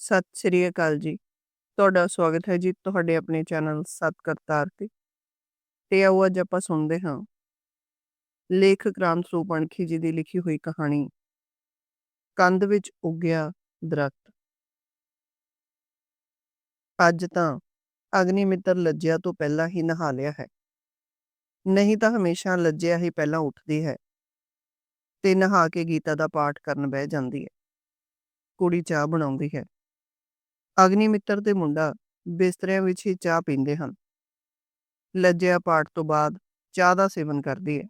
ਸਤਿ ਸ੍ਰੀ ਅਕਾਲ ਜੀ। ਤੁਹਾਡਾ ਸਵਾਗਤ ਹੈ ਜੀ ਤੁਹਾਡੇ ਆਪਣੇ ਚੈਨਲ ਸਤ ਕਰਤਾਰ ਤੇ। ਤੇ ਆਓ ਅੱਜ ਆਪਾਂ ਸੁਣਦੇ ਹਾਂ। ਲੇਖਕ ਰਾਮ ਸਰੂਪ ਅਣਖੀ ਜੀ ਦੀ ਲਿਖੀ ਹੋਈ ਕਹਾਣੀ। ਕੰਧ ਵਿੱਚ ਉੱਗਿਆ ਦਰਖਤ। ਅੱਜ ਤਾਂ ਅਗਨੀ ਮਿੱਤਰ ਲੱਜਿਆ ਤੋਂ ਪਹਿਲਾਂ ਹੀ ਨਹਾ ਲਿਆ ਹੈ। ਨਹੀਂ ਤਾਂ ਹਮੇਸ਼ਾ ਲੱਜਿਆ ਹੀ ਪਹਿਲਾਂ ਉੱਠਦੀ ਹੈ। ਤੇ ਨਹਾ ਕੇ ਗੀਤਾ ਦਾ ਪਾਠ ਕਰਨ ਬਹਿ ਜਾਂਦੀ ਹੈ। ਕੁੜੀ ਚਾਹ ਬਣਾਉਂਦੀ ਹੈ। ਅਗਨੀ ਮਿੱਤਰ ਤੇ ਮੁੰਡਾ ਬਿਸਤਰਿਆਂ ਵਿੱਚ ਹੀ ਚਾਹ ਪੀਂਦੇ ਹਨ। ਲੱਜਿਆ ਪਾਠ ਤੋਂ ਬਾਅਦ ਚਾਹ ਦਾ ਸੇਵਨ ਕਰਦੀ ਹੈ।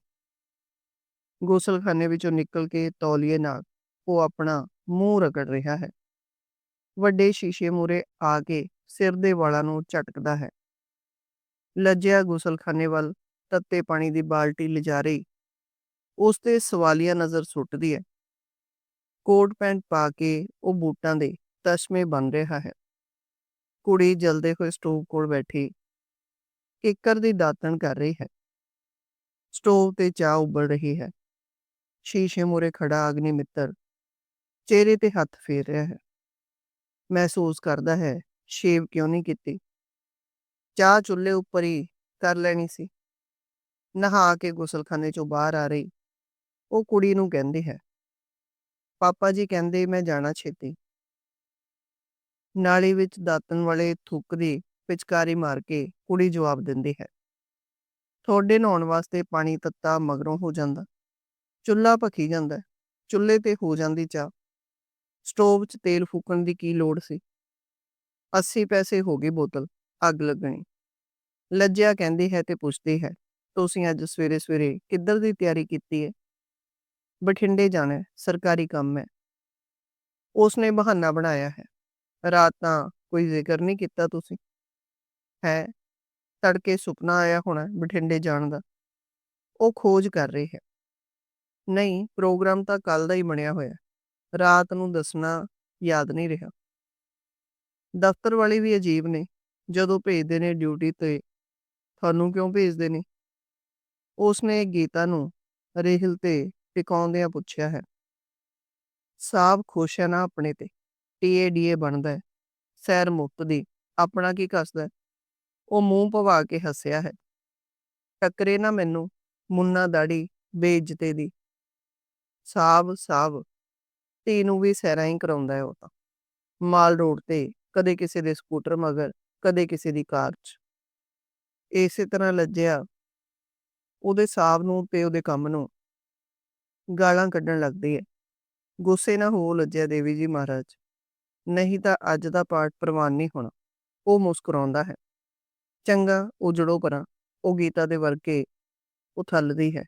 ਗੋਸਲਖਾਨੇ ਵਿੱਚੋਂ ਨਿਕਲ ਕੇ ਤੌਲੀਏ ਨਾਲ ਉਹ ਆਪਣਾ ਮੂੰਹ ਰਗੜ ਰਿਹਾ ਹੈ। ਵੱਡੇ ਸ਼ੀਸ਼ੇ ਮੂਰੇ ਆ ਕੇ ਸਿਰ ਦੇ ਵਾਲਾਂ ਨੂੰ ਝਟਕਦਾ ਹੈ। ਲੱਜਿਆ ਗੋਸਲਖਾਨੇ ਵੱਲ ਤੱਤੇ ਪਾਣੀ ਦੀ ਬਾਲਟੀ ਲਿਜਾ ਰਹੀ। ਉਸ ਤੇ ਸਵਾਲੀਆ ਨਜ਼ਰ ਸੁੱਟਦੀ ਹੈ। ਕੋਟ ਪੈਂਟ ਪਾ ਕੇ ਉਹ ਬੂਟਾਂ ਦੇ ਤਸ਼ਮੇ ਬਣ ਰਿਹਾ ਹੈ। ਕੁੜੀ ਜਲਦੇ ਹੋਏ ਸਟੋਵ ਕੋਲ ਬੈਠੀ ਕਿੱਕਰ ਦੀ ਦਾਤਣ ਕਰ ਰਹੀ ਹੈ। ਸਟੋਵ ਤੇ ਚਾਹ ਉਬਲ ਰਹੀ ਹੈ। ਸ਼ੀਸ਼ੇ ਮੂਰੇ ਖੜਾ ਅਗਨੀ ਮਿੱਤਰ ਚਿਹਰੇ ਤੇ ਹੱਥ ਫੇਰ ਰਿਹਾ ਹੈ। ਮਹਿਸੂਸ ਕਰਦਾ ਹੈ, ਸ਼ੇਵ ਕਿਉਂ ਨਹੀਂ ਕੀਤੀ? ਚਾਹ ਚੁੱਲ੍ਹੇ ਉੱਪਰ ਹੀ ਕਰ ਲੈਣੀ ਸੀ। ਨਹਾ ਕੇ ਗੁਸਲਖਾਨੇ ਚੋਂ ਬਾਹਰ ਆ ਰਹੀ। ਉਹ ਕੁੜੀ ਨੂੰ ਕਹਿੰਦੀ ਹੈ, ਪਾਪਾ ਜੀ ਕਹਿੰਦੇ ਮੈਂ ਜਾਣਾ ਛੇਤੀ। ਨਾਲੀ ਵਿੱਚ ਦਾਤਨ ਵਾਲੇ ਥੁੱਕ ਦੀ ਪਿਚਕਾਰੀ ਮਾਰ ਕੇ ਕੁੜੀ ਜਵਾਬ ਦਿੰਦੀ ਹੈ। ਤੁਹਾਡੇ ਨਹਾਉਣ ਵਾਸਤੇ ਪਾਣੀ ਤੱਤਾ ਮਗਰੋਂ ਹੋ ਜਾਂਦਾ। ਚੁੱਲ੍ਹਾ ਭਖੀ ਜਾਂਦਾ। ਚੁੱਲ੍ਹੇ ਤੇ ਹੋ ਜਾਂਦੀ ਚਾਹ। ਸਟੋਵ 'ਚ ਤੇਲ ਫੂਕਣ ਦੀ ਕੀ ਲੋੜ ਸੀ? 80 ਪੈਸੇ ਹੋ ਗਏ ਬੋਤਲ। ਅੱਗ ਲੱਗਣੀ। ਲੱਜਿਆ ਕਹਿੰਦੀ ਹੈ ਤੇ ਪੁੱਛਦੀ ਹੈ, ਤੁਸੀਂ ਅੱਜ ਸਵੇਰੇ ਸਵੇਰੇ ਕਿੱਧਰ ਦੀ ਤਿਆਰੀ ਕੀਤੀ ਹੈ ਬਠਿੰਡੇ ਜਾਣਾ ਸਰਕਾਰੀ ਕੰਮ ਹੈ। ਉਸਨੇ ਬਹਾਨਾ ਬਣਾਇਆ ਹੈ। ਰਾਤ ਤਾਂ ਕੋਈ ਜ਼ਿਕਰ ਨਹੀਂ ਕੀਤਾ ਤੁਸੀਂ? ਹੈ, ਤੜਕੇ ਸੁਪਨਾ ਆਇਆ ਹੋਣਾ ਬਠਿੰਡੇ ਜਾਣ ਦਾ। ਉਹ ਖੋਜ ਕਰ ਰਹੀ ਹੈ। ਨਹੀਂ, ਪ੍ਰੋਗਰਾਮ ਤਾਂ ਕੱਲ ਦਾ ਹੀ ਬਣਿਆ ਹੋਇਆ। ਰਾਤ ਨੂੰ ਦੱਸਣਾ ਯਾਦ ਨਹੀਂ ਰਿਹਾ। ਦਫ਼ਤਰ ਵਾਲੇ ਵੀ ਅਜੀਬ ਨੇ। ਜਦੋਂ ਭੇਜਦੇ ਨੇ ਡਿਊਟੀ ਤੇ, ਤੁਹਾਨੂੰ ਕਿਉਂ ਭੇਜਦੇ ਨੇ? ਉਸਨੇ ਗੀਤਾ ਨੂੰ ਰੇਹਲ ਤੇ ਟਿਕਾਉਂਦਿਆਂ ਪੁੱਛਿਆ ਹੈ। ਸਾਬ ਖੁਸ਼ ਹੈ ਨਾ ਆਪਣੇ ਤੇ? ਟੀਏ ਡੀਏ ਬਣਦਾ ਹੈ। ਸੈਰ ਮੁਕਤ ਦੀ ਆਪਣਾ ਕੀ ਕੱਸਦਾ ਉਹ ਮੂੰਹ ਭਵਾ ਕੇ ਹੱਸਿਆ ਹੈ। ਟੱਕਰੇ ਨਾ ਮੈਨੂੰ ਮੁੰਨਾ ਦਾੜੀ ਬੇਇੱਜ਼ਤੇ ਦੀ। ਸਾਬ ਸਾਬ, ਧੀ ਨੂੰ ਵੀ ਸੈਰਾਂ ਹੀ ਕਰਾਉਂਦਾ ਹੈ ਉਹ ਤਾਂ। ਮਾਲ ਰੋਡ ਤੇ, ਕਦੇ ਕਿਸੇ ਦੇ ਸਕੂਟਰ ਮਗਰ, ਕਦੇ ਕਿਸੇ ਦੀ ਕਾਰ 'ਚ। ਇਸੇ ਤਰ੍ਹਾਂ ਲੱਜਿਆ ਉਹਦੇ ਸਾਬ ਨੂੰ ਤੇ ਉਹਦੇ ਕੰਮ ਨੂੰ। ਗਾਲਾਂ ਕੱਢਣ ਲੱਗਦੀ ਹੈ। ਗੁੱਸੇ ਨਾ ਹੋ ਲੱਜਿਆ ਦੇਵੀ ਜੀ ਮਹਾਰਾਜ। ਨਹੀਂ ਤਾਂ ਅੱਜ ਦਾ ਪਾਠ ਪ੍ਰਵਾਨ ਨਹੀਂ ਹੋਣਾ। ਉਹ ਮੁਸਕਰਾਉਂਦਾ ਹੈ। ਚੰਗਾ, ਉਜੜੋ ਪਰਾਂ, ਉਹ ਗੀਤਾ ਦੇ ਵਰਕੇ ਉਥਲਦੀ ਹੈ।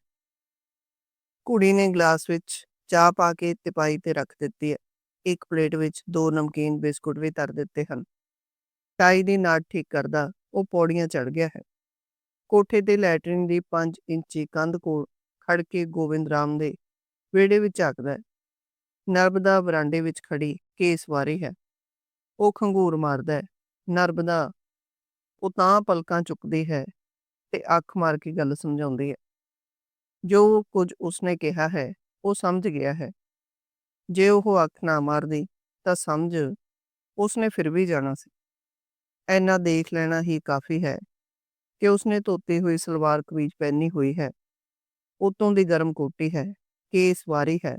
ਕੁੜੀ ਨੇ ਗਲਾਸ ਵਿੱਚ ਚਾਹ ਪਾ ਕੇ ਤਿਪਾਈ ਤੇ ਰੱਖ ਦਿੱਤੀ ਹੈ। ਇੱਕ ਪਲੇਟ ਵਿੱਚ ਦੋ ਨਮਕੀਨ ਬਿਸਕੁਟ ਵੀ ਧਰ ਦਿੱਤੇ ਹਨ। ਟਾਈ ਦੀ ਨਾਟ ਠੀਕ ਕਰਦਾ, ਉਹ ਪੌੜੀਆਂ ਚੜ ਗਿਆ ਹੈ। ਕੋਠੇ ਤੇ ਲੈਟਰਿਨ ਦੀ 5 ਇੰਚੀ ਕੰਧ ਕੋਲ ਖੜ ਕੇ ਗੋਬਿੰਦ ਰਾਮ ਦੇ ਵਿਹੜੇ ਵਿੱਚ ਝਾਕਦਾ ਹੈ। ਨਰਬਦਾ ਵਰਾਂਡੇ ਵਿੱਚ ਖੜੀ ਕੇਸ ਵਾਰੀ ਹੈ। ਉਹ ਖੰਗੂਰ ਮਾਰਦਾ ਹੈ ਨਰਬਦਾ ਉਹ ਤਾਂ ਪਲਕਾਂ ਚੁੱਕਦੀ ਹੈ ਤੇ ਅੱਖ ਮਾਰ ਕੇ ਗੱਲ ਸਮਝਾਉਂਦੀ ਹੈ। ਜੋ ਕੁਝ ਉਸਨੇ ਕਿਹਾ ਹੈ, ਉਹ ਸਮਝ ਗਿਆ ਹੈ। ਜੇ ਉਹ ਅੱਖ ਨਾ ਮਾਰਦੀ, ਤਾਂ ਸਮਝ ਉਸਨੇ ਫਿਰ ਵੀ ਜਾਣਾ ਸੀ। ਐਨਾ ਦੇਖ ਲੈਣਾ ਹੀ ਕਾਫੀ ਹੈ ਕਿ ਉਸਨੇ ਧੋਤੀ ਹੋਈ ਸਲਵਾਰ ਕਮੀਜ਼ ਪਹਿਨੀ ਹੋਈ ਹੈ। ਉਤੋਂ ਦੀ ਗਰਮ ਕੋਟੀ ਹੈ, ਕੇਸ ਵਾਰੀ ਹੈ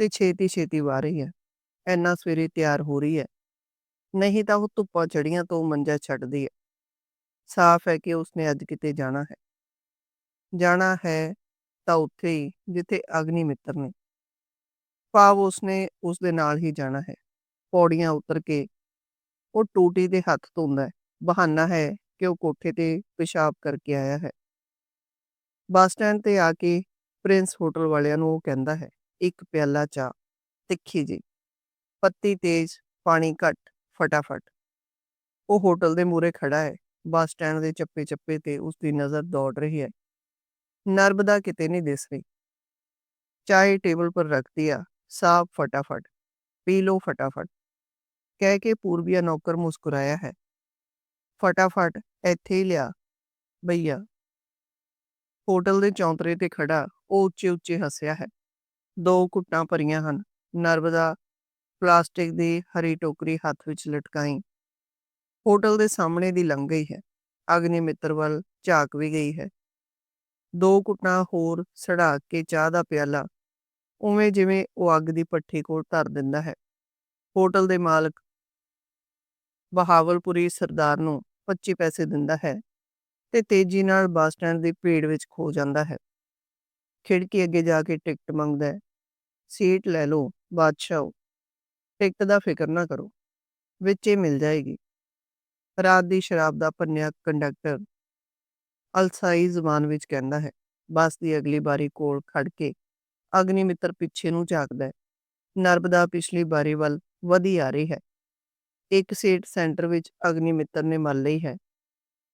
ਤੇ ਛੇਤੀ ਛੇਤੀ ਵਾਰੀ ਹੈ। ਐਨਾ ਸਵੇਰੇ ਤਿਆਰ ਹੋ ਰਹੀ ਹੈ। ਨਹੀਂ ਤਾਂ ਉਹ ਧੁੱਪਾਂ ਚੜੀਆਂ ਤੋਂ ਮੰਜਾ ਛੱਡਦੀ ਹੈ। ਸਾਫ਼ ਹੈ ਕਿ ਉਸਨੇ ਅੱਜ ਕਿਤੇ ਜਾਣਾ ਹੈ। ਜਾਣਾ ਹੈ ਤਾਂ ਉੱਥੇ ਹੀ, ਜਿੱਥੇ ਅਗਨੀ ਮਿੱਤਰ ਨੇ। ਭਾਵ ਉਸਨੇ ਉਸ ਦੇ ਨਾਲ ਹੀ ਜਾਣਾ ਹੈ। ਪੌੜੀਆਂ ਉਤਰ ਕੇ ਉਹ ਟੂਟੀ ਦੇ ਹੱਥ ਧੋਂਦਾ ਹੈ। ਬਹਾਨਾ ਹੈ ਕਿ ਉਹ ਕੋਠੇ ਤੇ ਪਿਸ਼ਾਬ ਕਰਕੇ ਆਇਆ ਹੈ। ਬੱਸ ਸਟੈਂਡ ਤੇ ਆ ਕੇ ਪ੍ਰਿੰਸ ਹੋਟਲ ਵਾਲਿਆਂ ਨੂੰ ਉਹ ਕਹਿੰਦਾ ਹੈ, ਇੱਕ ਪਿਆਲਾ ਚਾਹ, ਤਿੱਖੀ ਜੀ ਪੱਤੀ ਤੇਜ਼, ਪਾਣੀ ਘੱਟ, ਫਟਾਫਟ। ਉਹ ਹੋਟਲ ਦੇ ਮੂਹਰੇ ਖੜਾ ਹੈ, ਬੱਸ ਸਟੈਂਡ ਦੇ ਚੱਪੇ ਚੱਪੇ ਤੇ ਉਸ ਦੀ ਨਜ਼ਰ ਦੌੜ ਰਹੀ ਹੈ। ਨਰਬਦਾ ਕਿਤੇ ਨਹੀਂ ਦਿਸ ਰਹੀ। ਚਾਹੇ ਟੇਬਲ ਪਰ ਰੱਖ ਦਿਆ ਸਾਬ ਫਟਾਫਟ, ਪੀ ਲੋ ਫਟਾਫਟ। ਕਹਿ ਕੇ ਪੂਰਬੀਆ ਨੌਕਰ ਮੁਸਕਰਾਇਆ ਹੈ। ਫਟਾਫਟ ਇੱਥੇ ਹੀ ਲਿਆ ਭਈਆ ਹੋਟਲ ਦੇ ਚੌਂਤਰੇ ਤੇ ਖੜਾ ਉਹ ਉੱਚੇ ਉੱਚੇ ਹੱਸਿਆ ਹੈ। ਦੋ ਘੁੱਟਾਂ ਭਰੀਆਂ ਹਨ ਨਰਬਦਾ ਪਲਾਸਟਿਕ ਦੀ ਹਰੀ ਟੋਕਰੀ ਹੱਥ ਵਿੱਚ ਲਟਕਾਈ। ਹੋਟਲ ਦੇ ਸਾਹਮਣੇ ਦੀ ਲੰਘ ਗਈ ਹੈ। ਅਗਨੀ ਮਿੱਤਰ ਵੱਲ ਝਾਕ ਵੀ ਗਈ ਹੈ। ਦੋ ਕੁੱਟਾਂ ਹੋਰ ਸੜਾ ਕੇ ਚਾਹ ਦਾ ਪਿਆਲਾ। ਉਵੇਂ ਜਿਵੇਂ ਉਹ ਅੱਗ ਦੀ ਪੱਠੀ ਕੋਲ ਧਰ ਦਿੰਦਾ ਹੈ। ਹੋਟਲ ਦੇ ਮਾਲਕ ਬਹਾਵਲਪੁਰੀ ਸਰਦਾਰ ਨੂੰ 25 ਪੈਸੇ ਦਿੰਦਾ ਹੈ ਤੇ ਤੇਜ਼ੀ ਨਾਲ ਬੱਸ ਸਟੈਂਡ ਦੀ ਭੀੜ ਵਿੱਚ ਖੋ ਜਾਂਦਾ ਹੈ। ਖਿੜਕੀ ਅੱਗੇ ਜਾ ਕੇ ਟਿਕਟ ਮੰਗਦਾ ਹੈ। ਸੀਟ ਲੈ ਲਓ, ਬਾਦਸ਼ਾਹ। ਟਿਕਟ ਦਾ ਫਿਕਰ ਨਾ ਕਰੋ, ਵਿੱਚ ਹੀ ਮਿਲ ਜਾਏਗੀ। ਰਾਤ ਦੀ ਸ਼ਰਾਬ ਦਾ ਪੰਨਿਆ ਕੰਡਕਟਰ ਅਲਸਾਈ ਜ਼ੁਬਾਨ ਵਿੱਚ ਕਹਿੰਦਾ ਹੈ, ਬੱਸ ਦੀ ਅਗਲੀ ਬਾਰੀ ਕੋਲ ਖੜ ਕੇ ਅਗਨੀ ਮਿੱਤਰ ਪਿੱਛੇ ਨੂੰ ਝਾਕਦਾ ਹੈ। ਨਰਬਦਾ ਪਿਛਲੀ ਬਾਰੀ ਵੱਲ ਵਧੀ ਆ ਰਹੀ ਹੈ। ਇੱਕ ਸੀਟ ਸੈਂਟਰ ਵਿੱਚ ਅਗਨੀ ਮਿੱਤਰ ਨੇ ਮੱਲ ਲਈ ਹੈ।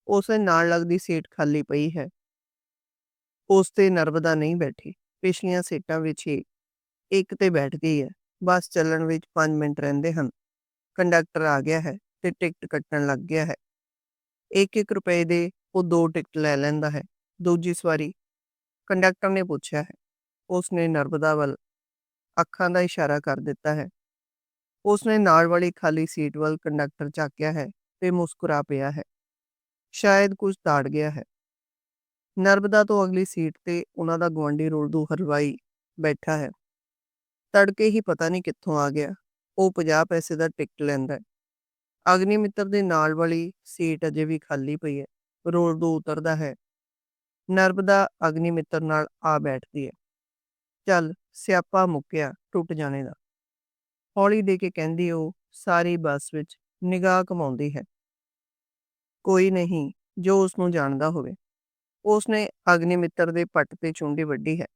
ਉਸ ਦੇ ਨਾਲ ਲੱਗਦੀ ਸੀਟ ਖਾਲੀ ਪਈ ਹੈ। ਉਸ ਤੇ ਨਰਬਦਾ ਨਹੀਂ ਬੈਠੀ, ਪਿਛਲੀਆਂ ਸੀਟਾਂ ਵਿੱਚ ਹੀ ਇੱਕ ਤੇ ਬੈਠ ਗਈ ਹੈ। ਬੱਸ ਚੱਲਣ ਵਿੱਚ 5 ਮਿੰਟ ਰਹਿੰਦੇ ਹਨ। ਕੰਡਕਟਰ ਆ ਗਿਆ ਹੈ ਤੇ ਟਿਕਟ ਕੱਟਣ ਲੱਗ ਗਿਆ ਹੈ। 1-1 ਰੁਪਏ ਦੇ ਉਹ ਦੋ ਟਿਕਟ ਲੈ ਲੈਂਦਾ ਹੈ। ਦੂਜੀ ਸਵਾਰੀ ਕੰਡਕਟਰ ਨੇ ਪੁੱਛਿਆ ਹੈ। ਉਸ ਨੇ ਨਰਬਦਾ ਵੱਲ ਅੱਖਾਂ ਦਾ ਇਸ਼ਾਰਾ ਕਰ ਦਿੱਤਾ ਹੈ। ਉਸਨੇ ਨਾਲ ਵਾਲੀ ਖਾਲੀ ਸੀਟ ਵੱਲ ਕੰਡਕਟਰ ਝਾਕਿਆ ਹੈ ਤੇ ਮੁਸਕਰਾ ਪਿਆ ਹੈ। ਸ਼ਾਇਦ ਕੁਝ ਤਾੜ ਗਿਆ ਹੈ। ਨਰਬਦਾ ਤੋਂ ਅਗਲੀ ਸੀਟ ਤੇ ਉਹਨਾਂ ਦਾ ਗਵਾਂਢੀ ਰੋਲਦੂ ਹਲਵਾਈ ਬੈਠਾ ਹੈ। ਤੜਕੇ ਹੀ ਪਤਾ ਨਹੀਂ ਕਿੱਥੋਂ ਆ ਗਿਆ। ਉਹ 50 ਪੈਸੇ ਦਾ ਟਿਕਟ ਲੈਂਦਾ ਹੈ। ਅਗਨੀ ਮਿੱਤਰ ਦੇ ਨਾਲ ਵਾਲੀ ਸੀਟ ਅਜੇ ਵੀ ਖਾਲੀ ਪਈ ਹੈ। ਰੋਲਦੂ ਉਤਰਦਾ ਹੈ। ਨਰਬਦਾ ਅਗਨੀ ਮਿੱਤਰ ਨਾਲ ਆ ਬੈਠਦੀ ਹੈ। ਚੱਲ, ਸਿਆਪਾ ਮੁੱਕਿਆ ਟੁੱਟ ਜਾਣੇ ਦਾ। ਹੌਲੀ ਦੇ ਕੇ ਕਹਿੰਦੀ ਉਹ, ਸਾਰੀ ਬੱਸ ਵਿੱਚ ਨਿਗਾਹ ਕਮਾਉਂਦੀ ਹੈ। ਕੋਈ ਨਹੀਂ, ਜੋ ਉਸ ਨੂੰ ਜਾਣਦਾ ਹੋਵੇ। ਉਸ ਨੇ ਅਗਨੀ ਮਿੱਤਰ ਦੇ ਪੱਟ ਤੇ ਚੁੰਡੀ ਵੱਢੀ ਹੈ।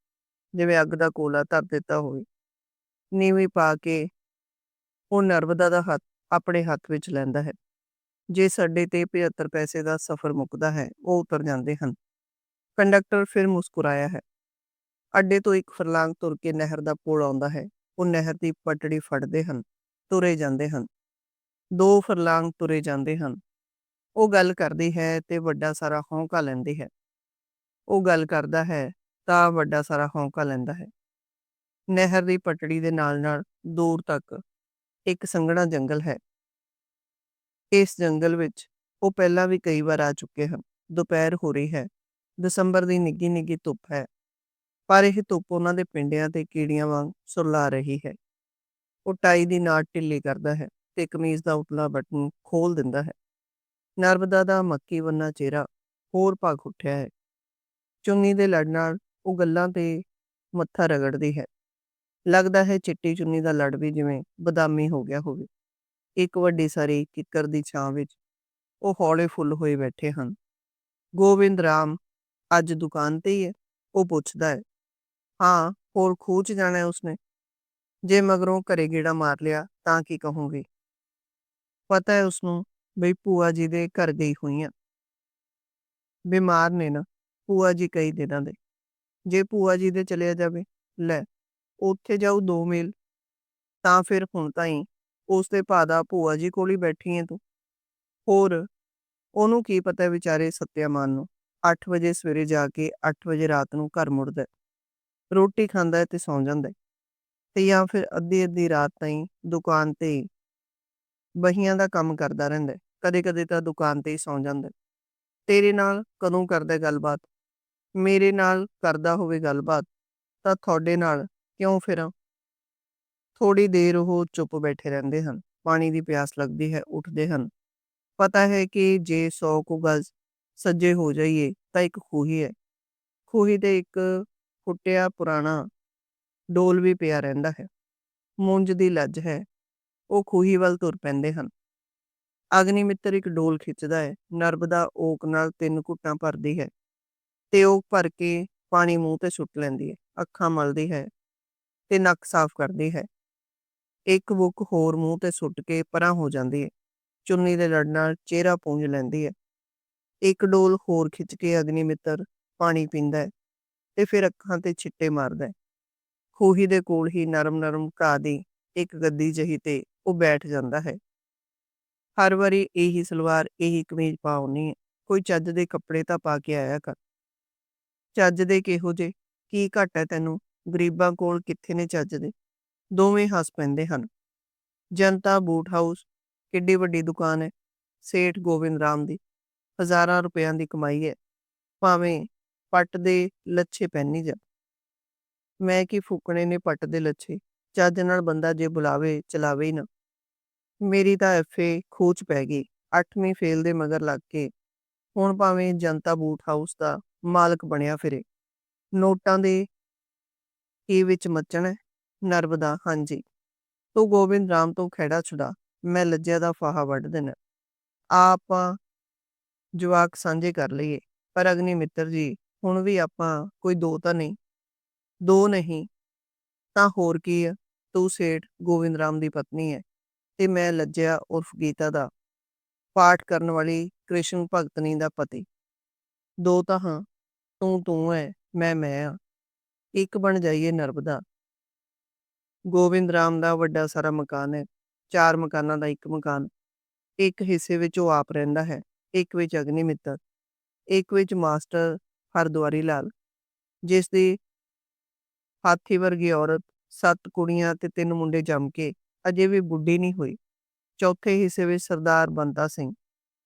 ਜਿਵੇਂ ਅੱਗ ਦਾ ਕੋਲਾ ਧਰ ਦਿੱਤਾ ਹੋਵੇ। ਨੀਵੀਂ ਪਾ ਕੇ ਉਹ ਨਰਬਦਾ ਦਾ ਹੱਥ ਆਪਣੇ ਹੱਥ ਵਿੱਚ ਲੈਂਦਾ ਹੈ। ਜੇ ਸਾਡੇ ਤੇ 75 ਪੈਸੇ ਦਾ ਸਫ਼ਰ ਮੁੱਕਦਾ ਹੈ, ਉਹ ਉਤਰ ਜਾਂਦੇ ਹਨ। ਕੰਡਕਟਰ ਫਿਰ ਮੁਸਕਰਾਇਆ ਹੈ। ਅੱਡੇ ਤੋਂ ਇੱਕ ਫਰਲਾਂਗ ਤੁਰ ਕੇ ਨਹਿਰ ਦਾ ਪੁਲ ਆਉਂਦਾ ਹੈ। ਉਹ ਨਹਿਰ ਦੀ ਪਟੜੀ ਫੜਦੇ ਹਨ, ਤੁਰੇ ਜਾਂਦੇ ਹਨ। ਦੋ ਫਰਲਾਂਗ ਤੁਰੇ ਜਾਂਦੇ ਹਨ। ਉਹ ਗੱਲ ਕਰਦੀ ਹੈ ਤੇ ਵੱਡਾ ਸਾਰਾ ਹੌਂਕਾ ਲੈਂਦੀ ਹੈ। ਉਹ ਗੱਲ ਕਰਦਾ ਹੈ ਤਾਂ ਵੱਡਾ ਸਾਰਾ ਹੌਂਕਾ ਲੈਂਦਾ ਹੈ। ਨਹਿਰ ਦੀ ਪਟੜੀ ਦੇ ਨਾਲ-ਨਾਲ ਦੂਰ ਤੱਕ ਇੱਕ ਸੰਘਣਾ ਜੰਗਲ ਹੈ। ਇਸ ਜੰਗਲ ਵਿੱਚ ਉਹ ਪਹਿਲਾਂ ਵੀ ਕਈ ਵਾਰ ਆ ਚੁੱਕੇ ਹਨ। ਦੁਪਹਿਰ ਹੋ ਰਹੀ ਹੈ। ਦਸੰਬਰ ਦੀ ਨਿੱਗੀ ਨਿੱਗੀ ਧੁੱਪ ਹੈ। ਪਰ ਇਹ ਧੁੱਪ ਉਹਨਾਂ ਦੇ ਪਿੰਡਿਆਂ ਤੇ ਕੀੜੀਆਂ ਵਾਂਗ ਸੁਰਲਾ ਰਹੀ ਹੈ। ਉਹ ਟਾਈ ਦੀ ਨਾਟ ਢਿੱਲੀ ਕਰਦਾ ਹੈ ਤੇ ਕਮੀਜ਼ ਦਾ ਉਤਲਾ ਬਟਨ ਖੋਲ ਦਿੰਦਾ ਹੈ। ਨਰਬਦਾ ਦਾ ਮੱਕੀ ਵੰਨਾ ਚਿਹਰਾ ਹੋਰ ਭਗ ਉੱਠਿਆ ਹੈ। ਚੁੰਨੀ ਦੇ ਲੜ ਨਾਲ ਉਹ ਗੱਲਾਂ ਤੇ ਮੱਥਾ ਰਗੜਦੀ ਹੈ। ਲੱਗਦਾ ਹੈ ਚਿੱਟੀ ਚੁੰਨੀ ਦਾ ਲੜ ਵੀ ਜਿਵੇਂ ਬਦਾਮੀ ਹੋ ਗਿਆ ਹੋਵੇ। ਇੱਕ ਵੱਡੀ ਸਾਰੀ ਕਿੱਕਰ ਦੀ ਛਾਂ ਵਿੱਚ ਉਹ ਹੌਲੇ ਫੁੱਲ ਹੋਏ ਬੈਠੇ ਹਨ। ਗੋਬਿੰਦ ਰਾਮ ਅੱਜ ਦੁਕਾਨ ਤੇ ਹੀ ਹੈ, ਉਹ ਪੁੱਛਦਾ ਹੈ। ਹਾਂ, ਹੋਰ ਖੂਚ ਜਾਣਾ ਹੈ ਉਸਨੇ? ਜੇ ਮਗਰੋਂ ਘਰੇ ਗੇੜਾ ਮਾਰ ਲਿਆ ਤਾਂ ਕੀ ਕਹੂੰਗੀ? ਪਤਾ ਹੈ ਉਸਨੂੰ ਬਈ ਭੂਆ ਜੀ ਦੇ ਘਰ ਗਈ ਹੋਈ ਹੋਈਆਂ ਬਿਮਾਰ ਨੇ ਨਾ, ਭੂਆ ਜੀ ਕਈ ਦਿਨਾਂ ਦੇ ਜੇ ਭੂਆ ਜੀ ਦੇ ਚਲਿਆ ਜਾਵੇ, ਲੈ ਉੱਥੇ ਜਾਊ ਦੋ ਮੀਲ। ਤਾਂ ਫਿਰ ਹੁਣ ਤਾਈਂ ਉਸ ਦੇ ਭਾਦਾ ਭੂਆ ਜੀ ਕੋਲ ਹੀ ਬੈਠੀ ਹੈ ਤੂੰ। ਹੋਰ ਉਹਨੂੰ ਕੀ ਪਤਾ ਵਿਚਾਰੇ ਸਤਿਆਮਾਨ ਨੂੰ 8 ਵਜੇ ਸਵੇਰੇ ਜਾ ਕੇ 8 ਵਜੇ ਰਾਤ ਨੂੰ ਘਰ ਮੁੜਦਾ ਰੋਟੀ ਖਾਂਦਾ ਹੈ ਤੇ ਸੌਂ ਜਾਂਦਾ ਹੈ ਤੇ ਜਾਂ ਫਿਰ ਅੱਧੀ ਅੱਧੀ ਰਾਤ ਤਾਈਂ ਦੁਕਾਨ ਤੇ ਬਹੀਆਂ ਦਾ ਕੰਮ ਕਰਦਾ ਰਹਿੰਦਾ ਕਦੇ ਕਦੇ ਤਾਂ ਦੁਕਾਨ ਤੇ ਹੀ ਸੌਂ ਜਾਂਦਾ ਤੇਰੇ ਨਾਲ ਕਦੋਂ ਕਰਦਾ ਗੱਲਬਾਤ? ਮੇਰੇ ਨਾਲ ਕਰਦਾ ਹੋਵੇ ਗੱਲਬਾਤ ਤਾਂ ਤੁਹਾਡੇ ਨਾਲ ਕਿਉਂ ਫਿਰਾਂ? ਥੋੜੀ ਦੇਰ ਉਹ ਚੁੱਪ ਬੈਠੇ ਰਹਿੰਦੇ ਹਨ। ਪਾਣੀ ਦੀ ਪਿਆਸ ਲੱਗਦੀ ਹੈ, ਉੱਠਦੇ ਹਨ। ਪਤਾ ਹੈ ਕਿ ਜੇ 100 ਕੋ ਗਜ਼ ਸੱਜੇ ਹੋ ਜਾਈਏ, ਤਾਂ ਇੱਕ ਖੂਹੀ ਹੈ। ਖੂਹੀ ਤੇ ਇੱਕ ਫੁੱਟਿਆ ਪੁਰਾਣਾ ਡੋਲ ਵੀ ਪਿਆ ਰਹਿੰਦਾ ਹੈ। ਮੁੰਜ ਦੀ ਲੱਜ ਹੈ। ਉਹ ਖੂਹੀ ਵੱਲ ਤੁਰ ਪੈਂਦੇ ਹਨ। ਅਗਨੀ ਮਿੱਤਰ ਇੱਕ ਡੋਲ ਖਿੱਚਦਾ ਹੈ। ਨਰਬਦਾ ਓਕ ਨਾਲ ਤਿੰਨ ਘੁੱਟਾਂ ਭਰਦੀ ਹੈ। ਤੇ ਉਹ ਭਰ ਕੇ ਪਾਣੀ ਮੂੰਹ ਤੇ ਸੁੱਟ ਲੈਂਦੀ ਹੈ। ਅੱਖਾਂ ਮਲਦੀ ਹੈ। ਤੇ ਨੱਕ ਸਾਫ਼ ਕਰਦੀ ਹੈ। ਇੱਕ ਬੁੱਕ ਹੋਰ ਮੂੰਹ ਤੇ ਸੁੱਟ ਕੇ ਪਰਾਂ ਹੋ ਜਾਂਦੀ ਹੈ। ਚੁੰਨੀ ਦੇ ਲੜ ਨਾਲ ਚਿਹਰਾ ਪੂੰਝ ਲੈਂਦੀ ਹੈ। ਇੱਕ ਡੋਲ ਹੋਰ ਖਿੱਚ ਕੇ ਅਗਨੀ ਮਿੱਤਰ ਪਾਣੀ ਪੀਂਦਾ ਹੈ ਤੇ ਫਿਰ ਅੱਖਾਂ ਤੇ ਛਿੱਟੇ ਮਾਰਦਾ ਹੈ। ਖੂਹੀ ਦੇ ਕੋਲ ਹੀ ਨਰਮ ਨਰਮ ਘਾਹ ਦੀ ਇੱਕ ਗੱਦੀ ਜਹੀ ਤੇ ਉਹ ਬੈਠ ਜਾਂਦਾ ਹੈ। ਹਰ ਵਾਰੀ ਇਹੀ ਸਲਵਾਰ, ਇਹੀ ਕਮੀਜ਼ ਪਾਉਣੀ ਹੈ। ਕੋਈ ਚੱਜ ਦੇ ਕੱਪੜੇ ਤਾਂ ਪਾ ਕੇ ਆਇਆ ਕਰ। ਚੱਜ ਦੇ ਕਿਹੋ ਜੇ ਕੀ ਘਟ ਹੈ ਤੈਨੂੰ? ਗਰੀਬਾਂ ਕੋਲ ਕਿੱਥੇ ਨੇ ਚੱਜ ਦੇ? ਦੋਵੇਂ ਹੱਸ ਪੈਂਦੇ ਹਨ। ਜਨਤਾ ਬੂਟ ਹਾਊਸ, ਕਿੱਡੀ ਵੱਡੀ ਦੁਕਾਨ ਹੈ। ਸੇਠ ਗੋਬਿੰਦ ਰਾਮ ਦੀ। ਹਜ਼ਾਰਾਂ ਰੁਪਇਆਂ ਦੀ ਕਮਾਈ ਹੈ। ਭਾਵੇਂ ਪੱਟ ਦੇ ਲੱਛੇ ਪਹਿਨੀ ਜਾ। ਮੈਂ ਕੀ ਫੂਕਣੇ ਨੇ ਪੱਟ ਦੇ ਲੱਛੇ? ਚੱਜ ਨਾਲ ਬੰਦਾ ਜੇ ਬੁਲਾਵੇ, ਚਲਾਵੇ ਹੀ ਨਾ। ਮੇਰੀ ਤਾਂ ਐਫਏ ਖੋਚ ਪੈ ਗਈ। 8ਵੀਂ ਫੇਲ ਦੇ ਮਗਰ ਲੱਗ ਕੇ ਹੁਣ ਭਾਵੇਂ ਜਨਤਾ ਬੂਟ ਹਾਊਸ ਦਾ ਮਾਲਕ ਬਣਿਆ ਫਿਰੇ। ਨੋਟਾਂ ਦੇ ਕੀ ਵਿੱਚ ਮੱਚਣ ਹੈ ਨਰਵਦਾ ਹਾਂਜੀ। ਤੂੰ ਗੋਬਿੰਦ ਰਾਮ ਤੋਂ ਖਹਿੜਾ ਛੁਡਾ, ਮੈਂ ਲੱਜਿਆ ਦਾ ਫਾਹਾ ਵੱਢ ਦੇਣਾ। ਆਪਾਂ ਜਵਾਕ ਸਾਂਝੇ ਕਰ ਲਈਏ, ਪਰ ਅਗਨੀ ਮਿੱਤਰ ਜੀ, ਹੁਣ ਵੀ ਆਪਾਂ ਕੋਈ ਦੋ ਤਾਂ ਨਹੀਂ। ਦੋ ਨਹੀਂ, ਤਾਂ ਹੋਰ ਕੀ ਹੈ ਤੂੰ ਸੇਠ ਗੋਬਿੰਦ ਰਾਮ ਦੀ ਪਤਨੀ ਹੈ, ਤੇ ਮੈਂ ਲੱਜਿਆ ਉਰਫ ਗੀਤਾ ਦਾ। ਪਾਠ ਕਰਨ ਵਾਲੀ ਕ੍ਰਿਸ਼ਨ ਭਗਤਨੀ ਦਾ ਪਤੀ। ਦੋ ਤਾਂ ਹਾਂ, ਤੂੰ ਤੂੰ ਹੈ, ਮੈਂ ਮੈਂ ਹਾਂ ਇੱਕ ਬਣ ਜਾਈਏ ਨਰਬਦਾ ਗੋਬਿੰਦ ਰਾਮ ਦਾ ਵੱਡਾ ਸਾਰਾ ਮਕਾਨ ਹੈ, ਚਾਰ ਮਕਾਨਾਂ ਦਾ ਇੱਕ ਮਕਾਨ। ਇੱਕ ਹਿੱਸੇ ਵਿੱਚ ਉਹ ਆਪ ਰਹਿੰਦਾ ਹੈ, ਇੱਕ ਵਿੱਚ ਅਗਨੀ ਮਿੱਤਰ ਇੱਕ ਵਿੱਚ ਮਾਸਟਰ ਹਰਦੁਆਰੀ ਲਾਲ, ਜਿਸ ਦੀ ਹਾਥੀ ਵਰਗੀ ਔਰਤ ਸੱਤ ਕੁੜੀਆਂ ਤੇ ਤਿੰਨ ਮੁੰਡੇ ਜੰਮ ਕੇ ਅਜੇ ਵੀ ਬੁੱਢੀ ਨਹੀਂ ਹੋਈ। ਚੌਥੇ ਹਿੱਸੇ ਵਿੱਚ ਸਰਦਾਰ ਬੰਤਾ ਸਿੰਘ,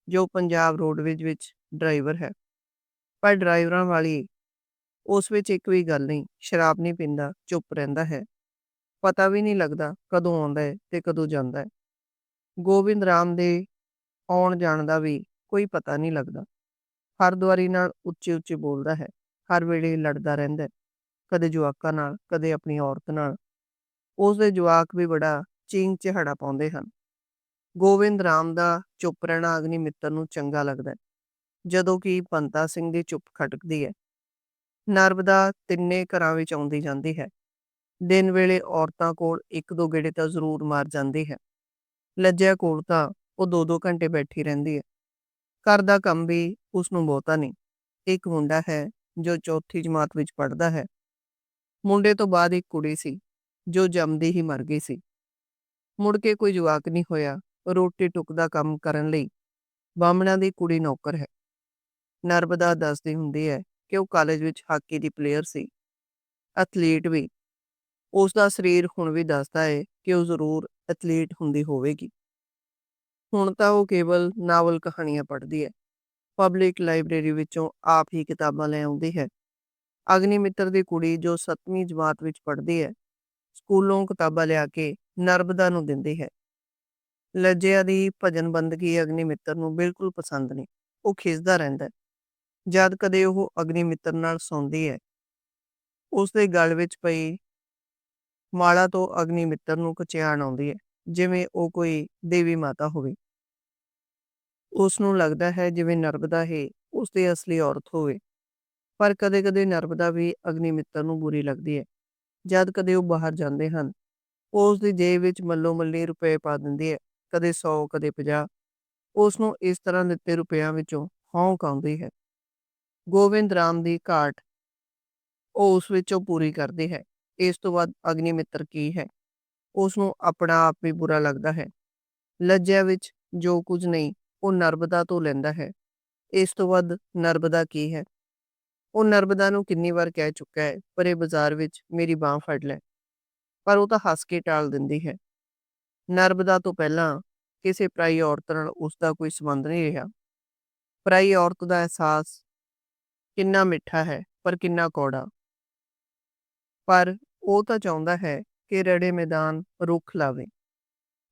ਜੋ ਪੰਜਾਬ ਰੋਡਵੇਜ ਵਿੱਚ ਡਰਾਈਵਰ ਹੈ। ਪਰ ਡਰਾਈਵਰਾਂ ਵਾਲੀ ਉਸ ਵਿੱਚ ਇੱਕ ਵੀ ਗੱਲ ਨਹੀਂ, ਸ਼ਰਾਬ ਨਹੀਂ ਪੀਂਦਾ, ਚੁੱਪ ਰਹਿੰਦਾ ਹੈ। ਪਤਾ ਵੀ ਨਹੀਂ ਲੱਗਦਾ ਕਦੋਂ ਆਉਂਦਾ ਹੈ ਤੇ ਕਦੋਂ ਜਾਂਦਾ ਹੈ। ਗੋਬਿੰਦ ਰਾਮ ਦੇ ਆਉਣ ਜਾਣ ਦਾ ਵੀ ਕੋਈ ਪਤਾ ਨਹੀਂ ਲੱਗਦਾ। ਹਰ ਦੁਆਰੀ ਨਾਲ ਉੱਚੇ ਉੱਚੇ ਬੋਲਦਾ ਹੈ, ਹਰ ਵੇਲੇ ਲੜਦਾ ਰਹਿੰਦਾ ਹੈ, ਕਦੇ ਜਵਾਕਾਂ ਨਾਲ, ਕਦੇ ਆਪਣੀ ਔਰਤ ਨਾਲ। ਉਸ ਦੇ ਜਵਾਕ ਵੀ ਬੜਾ ਚੀਂਗ ਚਿਹੜਾ ਪਾਉਂਦੇ ਹਨ। ਗੋਬਿੰਦ ਰਾਮ ਦਾ ਚੁੱਪ ਰਹਿਣਾ ਅਗਨੀ ਮਿੱਤਰ ਨੂੰ ਚੰਗਾ ਲੱਗਦਾ ਹੈ, ਜਦੋਂ ਕਿ ਪੰਤਾ ਸਿੰਘ ਦੀ ਚੁੱਪ ਖਟਕਦੀ ਹੈ। ਨਰਵਦਾ ਤਿੰਨੇ ਘਰਾਂ ਵਿੱਚ ਆਉਂਦੀ ਜਾਂਦੀ ਹੈ। ਦਿਨ ਵੇਲੇ ਔਰਤਾਂ ਕੋਲ ਇੱਕ ਦੋ ਗੇੜੇ ਤਾਂ ਜ਼ਰੂਰ ਮਾਰ ਜਾਂਦੀ ਹੈ। ਲੱਜਿਆ ਕੋਲ ਤਾਂ ਉਹ ਦੋ ਦੋ ਘੰਟੇ ਬੈਠੀ ਰਹਿੰਦੀ ਹੈ। ਘਰ ਦਾ ਕੰਮ ਵੀ ਉਸ ਨੂੰ ਬਹੁਤਾ ਨਹੀਂ। ਇੱਕ ਮੁੰਡਾ ਹੈ ਜੋ ਚੌਥੀ ਜਮਾਤ ਵਿੱਚ ਪੜ੍ਹਦਾ ਹੈ। ਮੁੰਡੇ ਤੋਂ ਬਾਅਦ ਇੱਕ ਕੁੜੀ ਸੀ ਜੋ ਜੰਮਦੀ ਹੀ ਮਰ ਗਈ ਸੀ। ਮੁੜ ਕੇ ਕੋਈ ਜਵਾਕ ਨਹੀਂ ਹੋਇਆ। ਰੋਟੀ ਟੁੱਕ ਦਾ ਕੰਮ ਕਰਨ ਲਈ ਬਾਹਮਣਾਂ ਦੀ ਕੁੜੀ ਨੌਕਰ ਹੈ। ਨਰਬਦਾ ਦੱਸਦੀ ਹੁੰਦੀ ਹੈ ਕਿ ਉਹ ਕਾਲਜ ਵਿੱਚ ਹਾਕੀ ਦੀ ਪਲੇਅਰ ਸੀ ਐਥਲੀਟ ਵੀ। ਉਸ ਦਾ ਸਰੀਰ ਹੁਣ ਵੀ ਦੱਸਦਾ ਹੈ ਕਿ ਉਹ ਜ਼ਰੂਰ ਐਥਲੀਟ ਹੁੰਦੀ ਹੋਵੇਗੀ। ਹੁਣ ਤਾਂ ਉਹ ਕੇਵਲ ਨਾਵਲ ਕਹਾਣੀਆਂ ਪੜ੍ਹਦੀ ਹੈ ਪਬਲਿਕ ਲਾਇਬ੍ਰੇਰੀ ਵਿੱਚੋਂ ਆਪ ਹੀ ਕਿਤਾਬਾਂ ਲੈ ਆਉਂਦੀ ਹੈ। ਅਗਨੀ ਮਿੱਤਰ ਦੀ ਕੁੜੀ ਜੋ 7ਵੀਂ ਜਮਾਤ ਵਿੱਚ ਪੜ੍ਹਦੀ ਹੈ ਸਕੂਲੋਂ ਕਿਤਾਬਾਂ ਲਿਆ ਕੇ ਨਰਬਦਾ ਨੂੰ ਦਿੰਦੀ ਹੈ। ਲੱਜਿਆ ਦੀ ਭਜਨ ਬੰਦਗੀ ਅਗਨੀ ਮਿੱਤਰ ਨੂੰ ਬਿਲਕੁਲ ਪਸੰਦ ਨਹੀਂ, ਉਹ ਖਿੱਚਦਾ ਰਹਿੰਦਾ ਜਦ ਕਦੇ ਉਹ ਅਗਨੀ ਮਿੱਤਰ ਨਾਲ ਸੌਂਦੀ ਹੈ। ਉਸ ਦੇ ਗਲ ਵਿੱਚ ਪਈ ਮਾਲਾ ਤੋਂ ਅਗਨੀ ਮਿੱਤਰ ਨੂੰ ਕਚਿਆਣ ਆਉਂਦੀ ਹੈ, ਜਿਵੇਂ ਉਹ ਕੋਈ ਦੇਵੀ ਮਾਤਾ ਹੋਵੇ। ਉਸ ਨੂੰ ਲੱਗਦਾ ਹੈ ਜਿਵੇਂ ਨਰਬਦਾ ਹੀ ਉਸ ਦੀ ਅਸਲੀ ਔਰਤ ਹੋਵੇ। ਪਰ ਕਦੇ-ਕਦੇ ਨਰਬਦਾ ਵੀ ਅਗਨੀ ਮਿੱਤਰ ਨੂੰ ਬੁਰੀ ਲੱਗਦੀ ਹੈ। ਜਦ ਕਦੇ ਉਹ ਬਾਹਰ ਜਾਂਦੇ ਹਨ ਉਸ ਦੀ ਜੇਬ ਵਿੱਚ ਮੱਲੋ ਮੱਲੀ ਰੁਪਏ ਪਾ ਦਿੰਦੀ ਹੈ, ਕਦੇ 100 ਕਦੇ 50 ਉਸ ਨੂੰ ਇਸ ਤਰ੍ਹਾਂ ਦਿੱਤੇ ਰੁਪਿਆਂ ਵਿੱਚੋਂ ਹੌਂਕ ਆਉਂਦੀ ਹੈ। ਗੋਬਿੰਦ ਰਾਮ ਦੀ ਘਾਟ ਉਹ ਉਸ ਵਿੱਚੋਂ ਪੂਰੀ ਕਰਦੀ ਹੈ। ਇਸ ਤੋਂ ਬਾਅਦ ਅਗਨੀ ਮਿੱਤਰ ਕੀ ਹੈ? ਉਸ ਨੂੰ ਆਪਣਾ ਆਪ ਵੀ ਬੁਰਾ ਲੱਗਦਾ ਹੈ। ਲੱਜਿਆ ਵਿੱਚ ਜੋ ਕੁਝ ਨਹੀਂ, ਉਹ ਨਰਬਦਾ ਤੋਂ ਲੈਂਦਾ ਹੈ। ਇਸ ਤੋਂ ਵੱਧ ਨਰਬਦਾ ਕੀ ਹੈ? ਉਹ ਨਰਬਦਾ ਨੂੰ ਕਿੰਨੀ ਵਾਰ ਕਹਿ ਚੁੱਕਾ ਹੈ, ਪਰ ਇਹ ਬਾਜ਼ਾਰ ਵਿੱਚ ਮੇਰੀ ਬਾਹ ਫੜ ਲੈ। ਪਰ ਉਹ ਤਾਂ ਹੱਸ ਕੇ ਟਾਲ ਦਿੰਦੀ ਹੈ। ਨਰਬਦਾ ਤੋਂ ਪਹਿਲਾਂ ਕਿਸੇ ਪ੍ਰਾਈ ਔਰਤ ਨਾਲ ਉਸ ਦਾ ਕੋਈ ਸੰਬੰਧ ਨਹੀਂ ਰਿਹਾ। ਪ੍ਰਾਈ ਔਰਤ ਦਾ ਅਹਿਸਾਸ ਕਿੰਨਾ ਮਿੱਠਾ ਹੈ, ਪਰ ਕਿੰਨਾ ਕੌੜਾ। ਪਰ ਉਹ ਤਾਂ ਚਾਹੁੰਦਾ ਹੈ ਕਿ ਰੜੇ ਮੈਦਾਨ ਰੁੱਖ ਲਾਵੇ,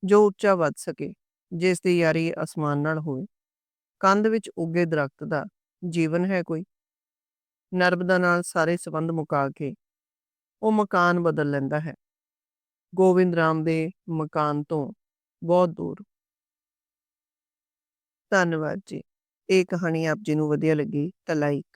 ਜੋ ਉੱਚਾ ਵੱਧ ਸਕੇ, ਜਿਸ ਦੀ ਯਾਰੀ ਅਸਮਾਨ ਨਾਲ ਹੋਵੇ। ਕੰਧ ਵਿੱਚ ਉੱਗੇ ਦਰਖਤ ਦਾ ਜੀਵਨ ਹੈ ਕੋਈ। ਨਰਬਦਾ ਨਾਲ ਸਾਰੇ ਸਬੰਧ ਮੁਕਾ ਕੇ ਉਹ ਮਕਾਨ ਬਦਲ ਲੈਂਦਾ ਹੈ। ਗੋਬਿੰਦ ਰਾਮ ਦੇ ਮਕਾਨ ਤੋਂ ਬਹੁਤ ਦੂਰ। ਧੰਨਵਾਦ ਜੀ। ਇਹ ਕਹਾਣੀ ਆਪ ਜੀ ਨੂੰ ਵਧੀਆ ਲੱਗੀ ਤਾਂ ਲਾਈਕ